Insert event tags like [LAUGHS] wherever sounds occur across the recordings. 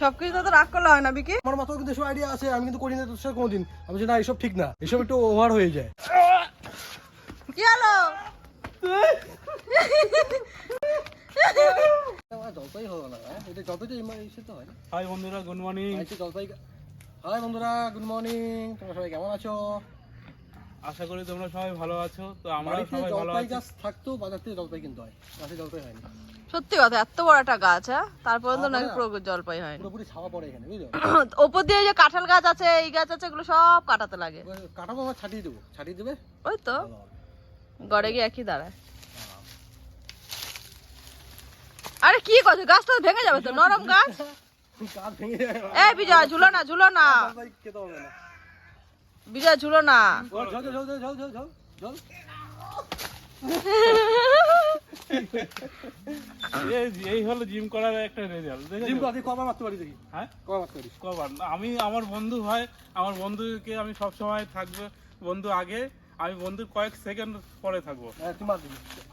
সবকিছু তো রাগ করলে হয় না বিকি? আমার মাথায় কিন্তু এসব আইডিয়া আছে আমি কিন্তু করি না তোর সাথে কোনোদিন। আমি বলছি, না এসব ঠিক না। এসব একটু ওভার হয়ে যায়। কি হলো? জলপাই হলো না হ্যাঁ? এটা জলপাইটা এসে তো হয়। হাই বন্ধুরা গুড মর্নিং জলপাই হাই বন্ধুরা গুড মর্নিং তোমরা সবাই কেমন আছো? আশা করি তোমরা সবাই ভালো আছো। তো আমরা সবাই ভালো জলপাই আছি। গাছ থাকতেও বাজার থেকে জলপাই কিনতে হয়। গাছে জলপাই হয়নি। সত্যি কথা এত বড় একটা গাছ হ্যাঁ? তারপরে তো নাকি? পুরো জলপাই হয়নি। পুরোপুরি ছাওয়া পড়ে এখানে বুঝলো? [COUGHS] ওপর দিয়ে যে কাঁঠাল গাছ আছে এই গাছ আছে এগুলো সব কাটাতে লাগে। কাটাবো আবার ছাটিয়ে দেবো। ছাটিয়ে দেবে? ওই তো। গড়ে গিয়ে একই দাঁড়ায়। আরে কি করছ? গাছটা তো ভেঙে যাবে তো নরম গাছ? [LAUGHS] গাছ ভেঙে যাবে এ বিজয় ঝুলো না ঝুলো না। বিজয় ঝুলো না। এই এই হলো জিম করার একটা রেজাল্ট জিম তো কবার মারতে পারি দেখি। হ্যাঁ? কবার মারতে পারিস। কবার? আমি আমার বন্ধু হয় আমার বন্ধুকে আমি সব সময় থাকব বন্ধু আগে আমি বন্ধুর কয়েক সেকেন্ড পরে থাকব। হ্যাঁ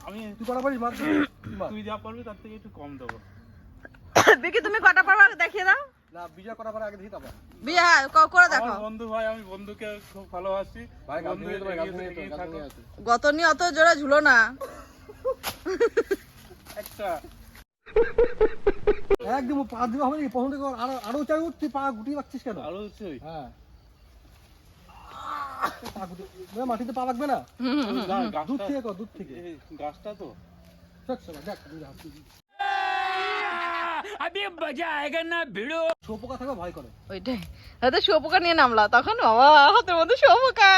আমি পারিস? [COUGHS] তুই যা পারবি তার থেকে একটু কম দেবো। [COUGHS] বিকি তুমি কটা পারবা দেখিয়ে দাও। না বিজয় কটা পারে আগে দেখি তারপর। বিজয় হ্যাঁ ক- করে দেখো। বন্ধু ভাই আমি বন্ধুকে খুব ভালোবাসি। ভাই বন্ধু গত নিয়ে অত জোরে ঝুলো না। একটা। একদম পা দিবা হবে নাকি? থেকে ওর আরও আরও চাই উঠ তুই পা গুটিয়ে রাখছিস কেন? আরও হচ্ছে হ্যাঁ। পা মাটিতে পা লাগবে না? দূর থেকে কর দূর থেকে। গাছটা তো। চল, চল, দেখ, তুই যা, তুই- শুয়োপোকা থাকবে ভয় করে ওইটাই হয়তো শুয়োপোকা নিয়ে নামলা তখন বাবা হাতের মধ্যে শুয়োপোকা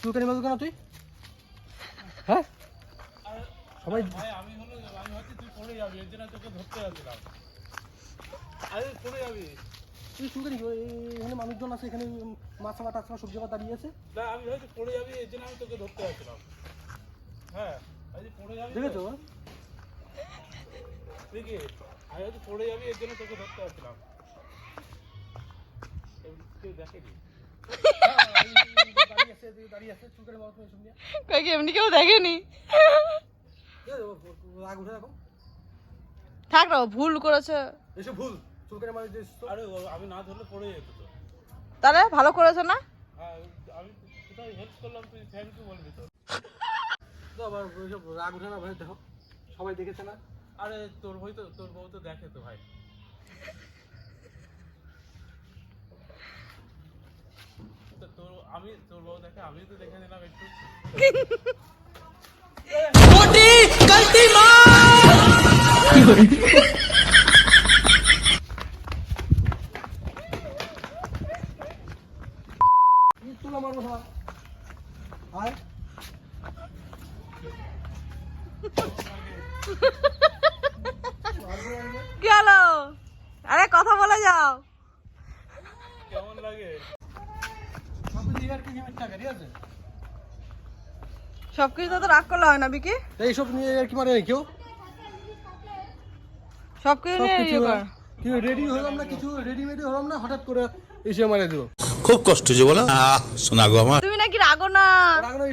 তুই কেন তুই? হ্যাঁ? সবাই ভাই আমি হলো আমি ভাবছি তুই পড়ে যাবি এর জন্য তোকে ধরতে যাচ্ছিলাম আরে পড়ে যাবি। তুই শুনতে নাকি এখানে মানুষজন আছে এখানে মাছ সবজি বাদ দাঁড়িয়ে আছে। না আমি হয়তো পড়ে যাবি এর জন্য আমি তোকে ধরতে যাচ্ছিলাম হ্যাঁ আরে পড়ে যাবি তো? দেখেছ দেখি আমি হয়তো পড়ে যাবি এর জন্য তোকে ধরতে যাচ্ছিলাম কেউ দেখেনি দাঁড়িয়ে আছে এদিকে দাঁড়িয়ে আছে চুল করে মারো তুমি এসব নিয়ে কই কি এমনি কেউ দেখেনি থাক না ভুল করেছে ভুল। আরে আমি না ধরলে পড়ে যেত তো। তাহলে ভালো করেছে না? হ্যাঁ আমি হেল্প করলাম তুই থ্যাংক ইউ বলবি তো। তো আবার ওইসব রাগ উঠে না ভাই দেখো সবাই দেখেছে না? আরে তোর বই তো তোর বউ তো দেখে তো ভাই। তোর আমি তোর বউ দেখে আমি তো দেখে নিলাম একটু। কি তুলা মারবো না আয়। কি হলো? আরে কথা বলে যাও। কেমন লাগে আপনি যে আর কি গেমের টাকা ঠিক আছে সবকিছু তো রাগ করলে হয় না বিকি? এইসব নিয়ে আর কি মানে কেউ? সবকিছু নিয়ে ইয়ে কি রেডি হলাম না কিছু রেডিমেডি হলাম না হঠাৎ করে এসে দিল। খুব কষ্ট যে বলো। শোনা গো আমার। তুমি নাকি রাগো না। রাগ না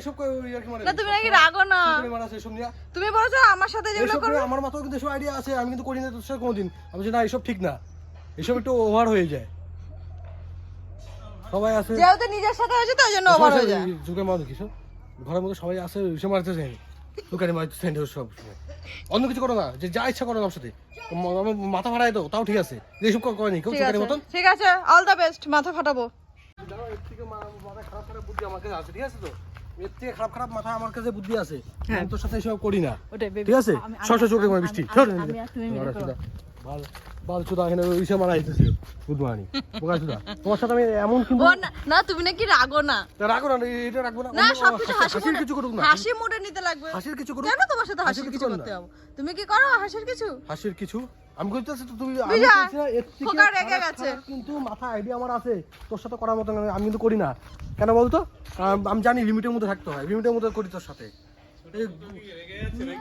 মানে না তুমি নাকি রাগো না। মারা এসব নিয়ে? তুমি বলছো আমার সাথে যেগুলো এইসব করো আমার মাথায় কিন্তু এসব আইডিয়া আছে আমি কিন্তু করি না তোর সাথে কোনোদিন। আমি বলছি, না এসব ঠিক না। এসব একটু ওভার হয়ে যায়। সবাই আছে। যেহেতু নিজের সাথে হয়েছে তাই জন্য ওভার হয়ে যায়। ঝুঁকে ঘরের মধ্যে সবাই আছে এসে মারতেছে ঝুঁকানি মারতেছে সব। অন্য কিছু করো না যে যা ইচ্ছা করো আমার সাথে। মাথা ফাটাই দাও তাও ঠিক আছে। করেনি কেউ ঝুঁকানি মতন। ঠিক আছে অল দ্য বেস্ট মাথা ফাটাবো। এর থেকে খারাপ খারাপ বুদ্ধি আমার কাছে আছে ঠিক আছে তো? এর থেকে খারাপ খারাপ মাথায় আমার কাছে বুদ্ধি আছে। হ্যাঁ। আমি তোর সাথে করি না। ঠিক আছে? চোখে বৃষ্টি। তুমি বাল বাল এখানে ইসে মারা হইতেছে বুধমানি পোকা চুদা। তোমার সাথে আমি এমন কিন্তু না না তুমি নাকি রাগো না। রাখব না এটা রাখব না। না অন্য- সবকিছু হাসি হাসির কিছু করুক না। হাসি মুডে নিতে লাগবে। হাসির কিছু করুক কেন তোমার সাথে হাসির কিছু করতে হবে? তুমি কি করো হাসির কিছু? হাসির কিছু? আমি কইতেছি তো তুমি আমি কইছি না, এর খোকা রেগে গেছে। কিন্তু মাথা আইডিয়া আমার আছে। তোর সাথে করার মতো আমি কিন্তু করি না। কেন বলতো? আমি জানি লিমিটের মধ্যে থাকতে হয়। লিমিটের মধ্যে করি তোর সাথে।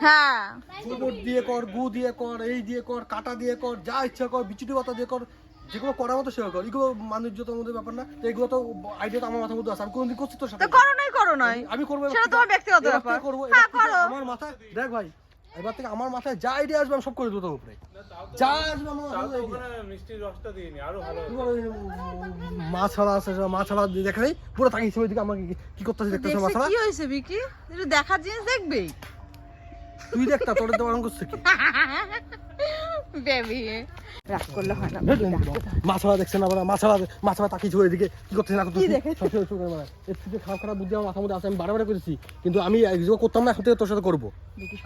হ্যাঁ। গোবর দিয়ে কর গু দিয়ে কর এই দিয়ে কর কাটা দিয়ে কর যা ইচ্ছা কর বিচুটি পাতা দিয়ে কর যেগুলো করার মতো সেগুলো কর। এগুলো মানুষ ব্যাপার না এগুলো তো আইডিয়া তো আমার মাথার মধ্যে আছে। আমি কোনদিন করছি তোর সাথে। করো নাই করো নাই। আমি করব সেটা তোমার ব্যক্তিগত ব্যাপার। করব হ্যাঁ আমার দেখ ভাই এবার থেকে আমার মাথায় যা আইডিয়া আসবে আমি সব করে দেবো তোর উপরে। যা আসবে আমার ছাড়া আছে মাছ ছাড়া দেখা নেই পুরো তাকিয়েছে ওইদিকে আমাকে কি- করতেছে দেখতেছে মাছ দেখছে ছাড়া কি হয়েছে বিকি দেখার জিনিস দেখবেই তুই দেখ তোর দেওয়ার অঙ্গ করছে কি? [LAUGHS] বেবি। রাগ করলে হয় না মাছাড়া দেখছেন আবার মাছাড়া মাছাড়া তাকিয়েছে ওইদিকে। কি করতেছে না কি দেখেছে? সব সময় এর থেকে খারাপ খারাপ বুদ্ধি আমার মাথার মধ্যে আছে আমি করেছি কিন্তু আমি করতাম না এখন থেকে তোর সাথে করব।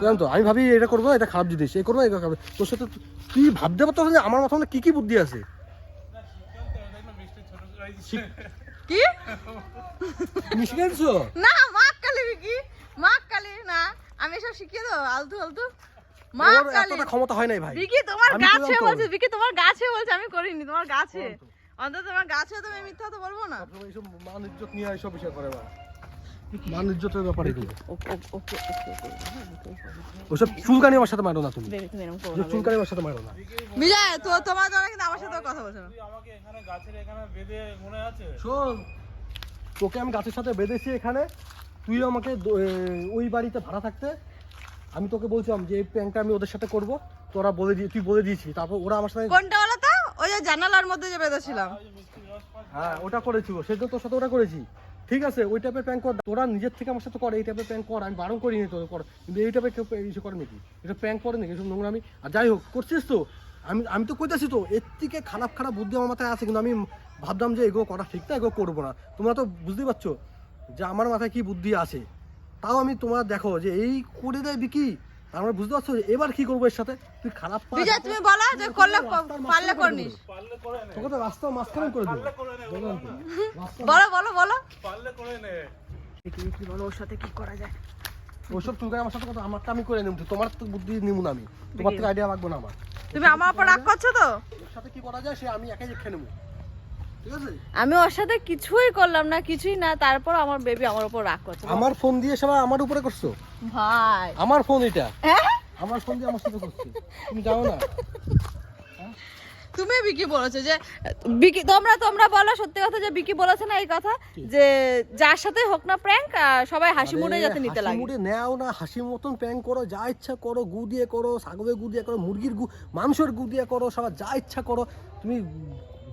জানো তো আমি ভাবি এটা করব এটা খারাপ জিনিস। এই করব এটা খারাপ। তোর সাথে তুই ভাবতে পারতো যে আমার মাথার মধ্যে কি কি বুদ্ধি আছে। কি? গেছো না কালি না। আমি সব শিখিয়ে দেবো আলতু আলতু। মাক এতটা ক্ষমতা হয় নাই ভাই। বিকি তোমার গাছে বলছে বিকি তোমার গাছে বলছে আমি করিনি তোমার গাছে। অন্তত তোমার গাছে তুমি মিথ্যা তো বলব না। এইসব মান ইজ্জত নিয়ে এইসব বিষয় করে বা মান ইজ্জতের ব্যাপারে এগুলো ওকে ওকে ওকে ওইসব চুলকানি আমার সাথে মারো না তুমি। বেবি তুমি এরকম করো যে না চুলকানি আমার সাথে মারো না। বিজয় তো তোমার জন্য কিন্তু আমার সাথে কথা বলছো আমাকে এখানে গাছের এখানে বেঁধে মনে আছে? শোন তোকে আমি গাছের সাথে বেঁধেছি এখানে। তুই আমাকে ওই বাড়িতে ভাড়া থাকতে। আমি তোকে বলছিলাম যে এই প্র্যাঙ্কটা আমি ওদের সাথে করব তোরা বলে দিয়ে তুই বলে দিয়েছিস তারপর ওরা আমার সাথে কোনটা বলো তো? ওই যে জানালার মধ্যে যে বেঁধেছিলাম। হ্যাঁ ওটা করেছি করেছিল সেটা তোর সাথে ওটা করেছি। ঠিক আছে ওই টাইপের প্র্যাঙ্ক কর তোরা নিজের থেকে আমার সাথে কর এই টাইপের প্র্যাঙ্ক কর আমি বারণ করিনি তোর কর কিন্তু এই টাইপের কেউ ইসে করে নাকি? এটা প্র্যাঙ্ক করে নাকি? এসব নোংরা আমি আর যাই হোক করছিস তো? আমি আমি তো কইতাছি তো এর থেকে খারাপ খারাপ বুদ্ধি আমার মাথায় আছে কিন্তু আমি ভাবলাম যে এগুলো করা ঠিক না এগুলো করব না। তোমরা তো বুঝতেই পারছ যে আমার মাথায় কি বুদ্ধি আছে। তাও আমি তোমরা দেখো যে এই করে দেয় বিকি আমরা বুঝতে পারছ? এবার কি করব এর সাথে? তুই খারাপ বিজয় তুমি বলো যে করলে পারলে করনিস। তোকে তো মাঝখানে করে দেবো। বলো বলো বলো পারলে করে নে। কি বলো ওর সাথে কি করা যায়? ওইসব চুলকায় আমার সাথে কথা আমারটা আমি করে নিব। তোমার তো বুদ্ধি নিব না আমি। তোমার থেকে আইডিয়া লাগবে না আমার। তুমি আমার উপর রাগ করছ তো? ওর সাথে কি করা যায় সে আমি একাই খেয়ে নেব। আমি ওর সাথে কিছুই করলাম না কিছুই না তারপর আমার বেবি আমার উপর রাগ করছে। আমার ফোন দিয়ে সবাই আমার উপরে করছ? ভাই। আমার ফোন এটা? হ্যাঁ? আমার ফোন দিয়ে আমার সাথে করছ? তুমি জানো না? [LAUGHS] তুমি বিকি বলেছ যে বিকি তোমরা তোমরা বলো সত্যি কথা যে বিকি বলেছে না এই কথা? যে যার সাথে হোক না প্র্যাঙ্ক সবাই হাসি মুডে যাতে নিতে লাগে। মুড়ে নেও না হাসি মতন প্যাং করো যা ইচ্ছা করো গু দিয়ে করো ছাগলের গু দিয়ে করো মুরগির গু মাংসের গু দিয়ে করো সবাই যা ইচ্ছা করো। তুমি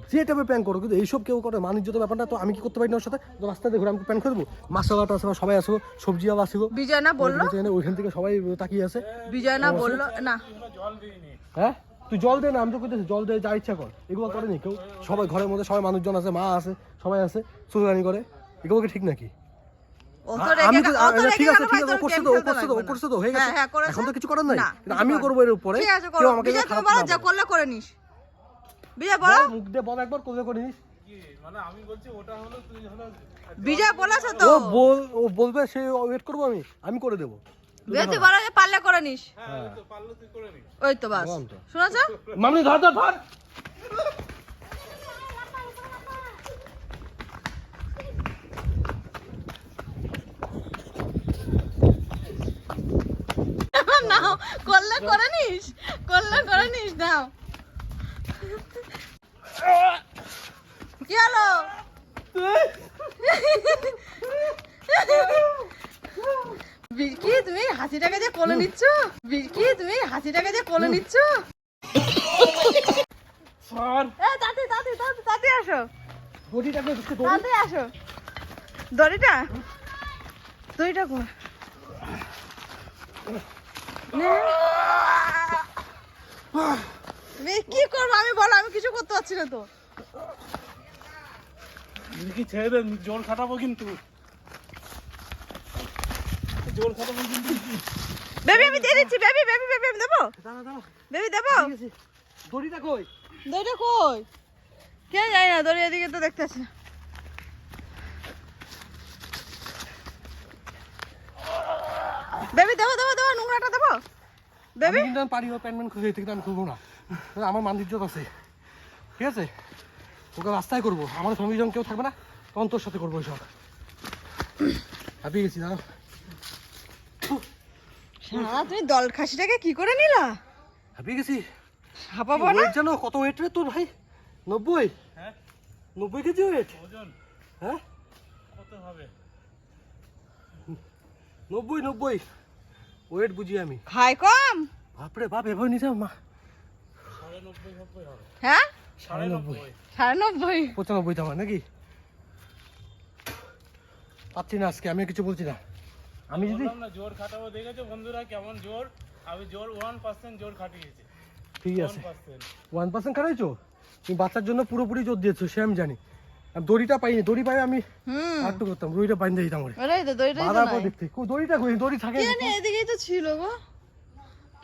প্যান করো কিন্তু এইসব কেউ করে বাণিজ্যত ব্যাপারটা তো আমি কি করতে পারি না ওর সাথে? রাস্তাতে ঘুরে আমি প্যান করে দেবো মাছালাটা আসবে সবাই আসব সবজি আবার আসব বিজয় না বলল? ওইখান থেকে সবাই তাকিয়ে আছে। বিজয় না বলল না। হ্যাঁ? তুই জল দে না আমি তো কইতেছি জল দে যা ইচ্ছা কর। এগুলো করেনি কেউ। সবাই ঘরের মধ্যে সবাই মানুষজন আছে মা আছে সবাই আছে। চুলকানি করে। এগুলো কি ঠিক নাকি? আমি তো গেল- ও তো আ- রেগে ঠিক আছে ঠিক আছে করছে তো ও করছে তো ও করছে তো হয়ে হ্যাঁ, গেছে। এখন তো কিছু করার নাই। না, আমিও করব এর উপরে? কেউ আমাকে না করলে করে নিস। বিজয় বলো। মুখ দিয়ে বল একবার করে নিস মানে আমি বলছি ওটা হলো তুই হলো বিজয় বলেছে তো। ও বল ও বলবে সে ওয়েট করব আমি আমি করে দেবো। বিজয় তুই বলো যে পারলে করে নিস। হ্যাঁ পারলে তুই করে নিস। ওই তো বাস। মামনি ধর ধর ধর। নাও করলে করে নিস করলে করে নিস নাও। কি হলো? বিলকি তুমি হাসিটাকে যে কোলে নিচ্ছ? বিলকি তুমি হাসিটাকে যে কোলে নিচ্ছ? এ তাতে তাতে তাতে তাতে আসো। একটু। তাতে আসো। দড়িটা? দড়িটা কোন কি করব? আমি বলো আমি কিছু করতে পারছি না তো। কি ছেড়ে দে জোর খাটাবো কিন্তু। জোর খাটাবো কিন্তু। বেবি আমি দিয়ে দিচ্ছি বেবি বেবি বেবি আমি দেবো? বেবি দেবো? দড়িটা কই? দড়িটা কই? কে জানি না দড়ি এদিকে তো দেখতে আসছে না বেবি দেবো দেবো দেবো নোংরাটা দেবো? আমি বেবি? কিন্তু আমি পারি ও প্যান্ট ম্যান খুঁজে থেকে আমি খুলবো না। আমার মান ইজ্জত আছে। ঠিক আছে? ওকে রাস্তায় করব। আমার ফ্যামিলি যখন কেউ থাকবে না তখন তোর সাথে করব এইসব হাঁপিয়ে গেছি দাঁড়াও। সারা তুমি দল খাসিটাকে কি করে নিলা? হাঁপিয়ে গেছি। হাঁপাবো না? জানো? কত ওয়েট রে তোর ভাই? নব্বই? হ্যাঁ। নব্বই কেজি ওয়েট ওজন। হ্যাঁ? কত হবে? নব্বই নব্বই। ওয়েট বুঝি আমি। খায় কম। বাপরে বাপ এভাবে নিতে মা সাড়ে নব্বই নব্বই হবে হ্যাঁ? সাড়ে নব্বই। সাড়ে নব্বই? পঁচানব্বই তো নাকি? পাচ্ছি না আজকে আমি কিছু বলছি না। আমি যদি জোর খাটাবো দেখেছ বন্ধুরা কেমন জোর? আমি জোর ওয়ান পার্সেন্ট জোর খাটিয়েছি। ঠিক আছে। ওয়ান পার্সেন্ট খারাইছো তুমি বাচ্চার জন্য পুরোপুরি জোর দিয়েছ সে আমি জানি। দড়িটা পাইনি দড়ি পাই আমি হুম। আটটু করতাম দড়িটা বাইন্দে দিতাম ওরে তো তো পর দেখতে। কো দড়িটা কই? দড়ি থাকে এদিকেই তো ছিল গো।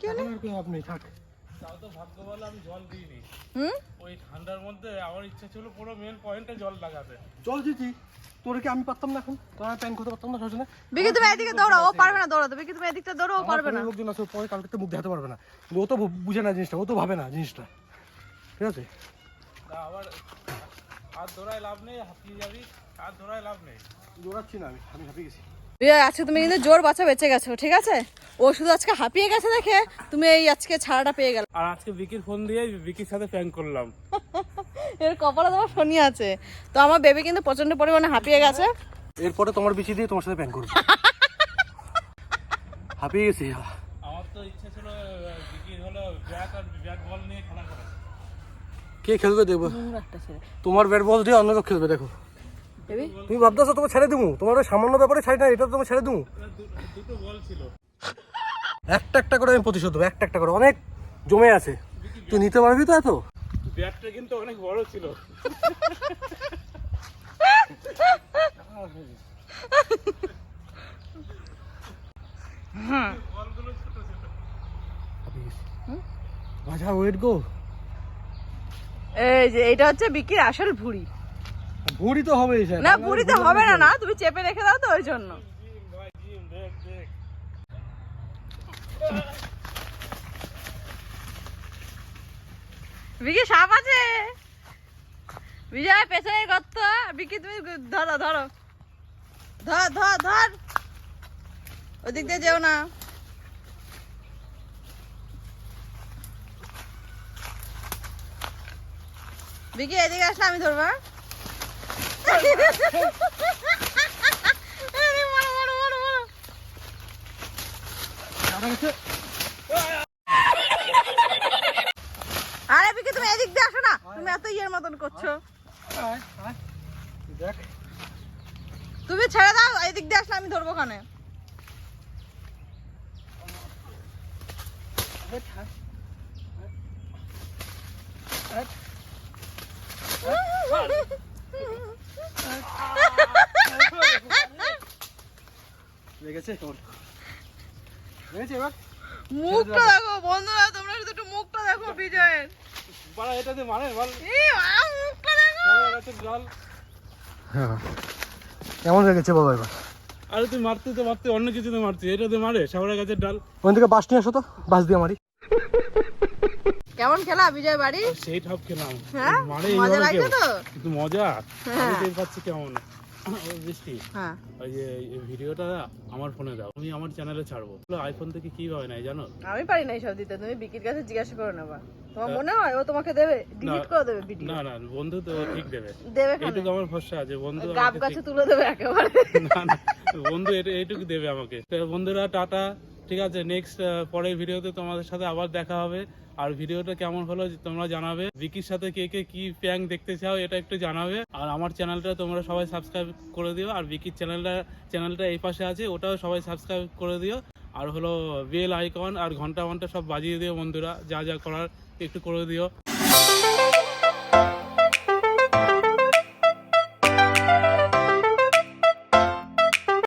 আর কোনো থাক। তাও তো ভাগ্য বলে আমি জল দিইনি। হুম? ওই ঠান্ডার মধ্যে আমার ইচ্ছা ছিল পুরো মেন পয়েন্টে জল লাগাতে। জল দিতি তোরে কি আমি পারতাম না এখন? তোর প্যান করতে পারতাম না সজনে? বিকি তুমি এদিকে দৌড়াও ও পারবে না দৌড়াতে। বিকি তুমি এদিকটা দৌড়াও ও পারবে না। লোকজন আছে পরে কালকে তো মুখ দেখাতে পারবে না। ও তো বুঝে না জিনিসটা ও তো ভাবে না জিনিসটা। ঠিক আছে? তা আবার হাত ধরায় লাভ নেই হাঁপিয়ে যাবি হাত ধরায় লাভ নেই। দৌড়াচ্ছি না আমি আমি হাঁপিয়ে গেছি। আজকে তুমি কিন্তু জোর বাচ্চা বেঁচে গেছো ঠিক আছে? ও শুধু আজকে হাঁপিয়ে গেছে দেখে তুমি এই আজকে ছাড়াটা পেয়ে গেল। আর আজকে বিকির ফোন দিয়ে বিকির সাথে প্যাং করলাম। [LAUGHS] এর কপালে তোমার শনি আছে। তো আমার বেবি কিন্তু প্রচণ্ড পরিমাণে হাঁপিয়ে গেছে। এরপরে তোমার বিচি দিয়ে তোমার সাথে প্যান করব। [LAUGHS] হাঁপিয়ে গেছি আমার তো ইচ্ছা ছিল বিকির হলো ব্যাট আর ব্যাট বল নিয়ে খেলা করা কে খেলবে দেখব? তোমার ব্যাট বল দিয়ে অন্য খেলবে দেখো। বেবি তুমি ভাবতেছো তোমার ছেড়ে দিবো? তোমার ওই সামান্য ব্যাপারে ছাড়ি না এটা তো তোমার ছেড়ে দিবো। দুটো বল ছিল। একটা একটা করে আমি প্রতিশোধ দেবো একটা একটা করে। অনেক জমে আছে। তুই নিতে পারবি তো এত? ব্যাটটা কিন্তু অনেক বড় ছিল। বলগুলো ছোট ছোট বাজা ওয়েট গো। এই যে এটা হচ্ছে বিকির আসল ভুড়ি। ভুঁড়ি তো হবে না ভুড়ি তো হবে না না তুমি চেপে রেখে দাও তো ওই জন্য জিম ভাই জিম দেখ দেখ বিকি, সাপ আছে? বিজয়, পেছনের গর্ত। বিকি, তুমি ধরো ধরো। ধর ধর ধর। ওদিক দিয়ে যেও না। বিকি, এদিকে আসলে আমি ধরবো হ্যাঁ? আরে, মারো, মারো, মারো, মারো। আরে বিকি তুমি এদিক দিয়ে আসো না। তুমি এত ইয়ের মতন করছ। তুমি ছেড়ে দাও এদিক দিয়ে আসলে আমি ধরবো কানে। লেগেছে এবার? মুখটা দেখো বন্ধুরা তোমরা শুধু একটু মুখটা দেখো বিজয়ের। বাড়া এটা দিয়ে মারে বল। এই মুখটা দেখো। জল। হ্যাঁ কেমন লেগেছে বাবা এবার? আরে তুই মারতে তো মারতে অন্য কিছুতে মারছিস এটা দিয়ে মারে শাওড়া গাছের ডাল। ওখান থেকে বাস নিয়ে আসো তো বাস দিয়ে মারি। কেমন খেলা বিজয় বাড়ি? সেই ঠাপ খেলাম। হ্যাঁ? মারে মজা লাগছে তো? কিন্তু মজা? হ্যাঁ। আমি টের পাচ্ছি কেমন? বৃষ্টি? হ্যাঁ। ওই যে ভিডিওটা আমার ফোনে দাও আমি আমার চ্যানেলে ছাড়বো। আইফোন থেকে কি হয় নাই জানো? আমি পারি না এইসব দিতে তুমি বিকির কাছে জিজ্ঞাসা করে নেবা। তোমার মনে হয় ও তোমাকে দেবে? ডিলিট করে দেবে ভিডিও না না বন্ধু তো ঠিক দেবে। দেবে এইটুকু আমার ভরসা আছে বন্ধু গাব আমাকে তুলে দেবে একেবারে। না না বন্ধু এইটুকু দেবে আমাকে। বন্ধুরা টাটা ঠিক আছে নেক্সট পরের ভিডিওতে তোমাদের সাথে আবার দেখা হবে। আর ভিডিওটা কেমন হলো তোমরা জানাবে। ভিকির সাথে কে কে কি প্যাং দেখতে চাও এটা একটু জানাবে। আর আমার চ্যানেলটা তোমরা সবাই সাবস্ক্রাইব করে দিও। আর ভিকির চ্যানেলটা চ্যানেলটা এই পাশে আছে, ওটাও সবাই সাবস্ক্রাইব করে দিও। আর হলো বেল আইকন আর ঘণ্টা ঘণ্টা সব বাজিয়ে দিও বন্ধুরা। যা যা করার একটু করে দিও।